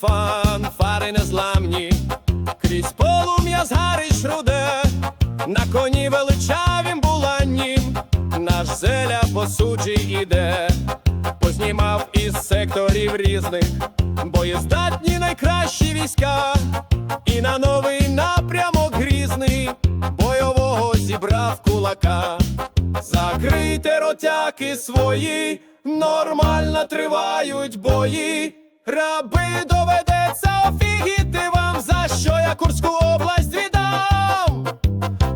фанфари незламні, крізь полум'я згариш руде, на коні величавім буланнім, наш зеля по суджі іде, познімав із секторів різних, боєздатні найкращі війська, і на новий напрямок грізний, бойового зібрав кулака. Закрийте ротяки свої, нормально тривають бої. Раби доведеться офігіти вам, за що я Курську область віддам.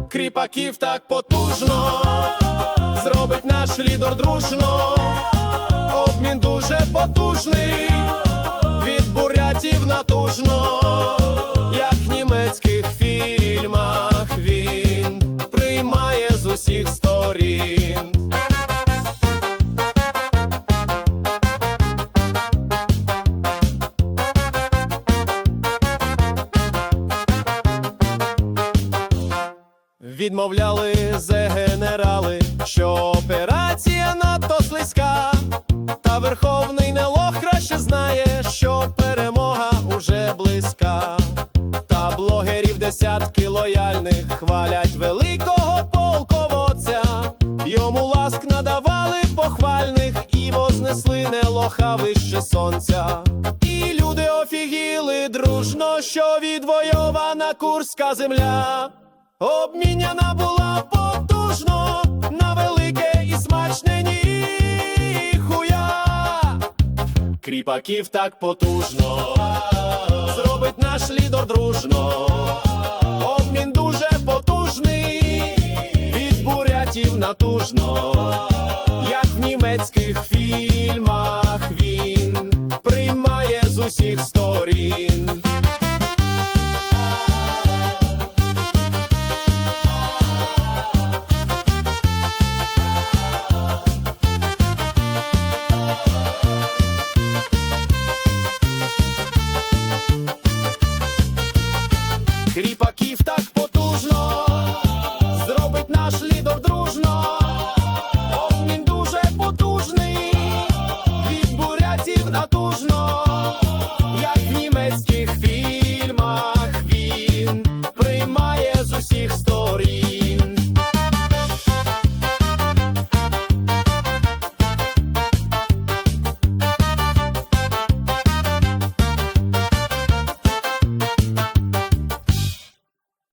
Кріпаків так потужно, зробить наш лідер дружно. Обмін дуже потужний, від бурятів натужно, як в німецьких фільмах він приймає з усіх сторін. Відмовляли зе генерали, що операція надто слизька, та верховний нелох краще знає, що перемога уже близька. Та блогерів десятки лояльних хвалять великого полководця. Йому ласк надавали похвальних і вознесли нелоха вище сонця. І люди офігіли дружно, що відвойована курська земля. Обміняна була потужно на велике і смачне ніхуя. Кріпаків так потужно, зробить наш лідер дружно. Обмін дуже потужний, від бурятів натужно, як в німецьких фільмах він приймає з усіх сторін. Кріпаків так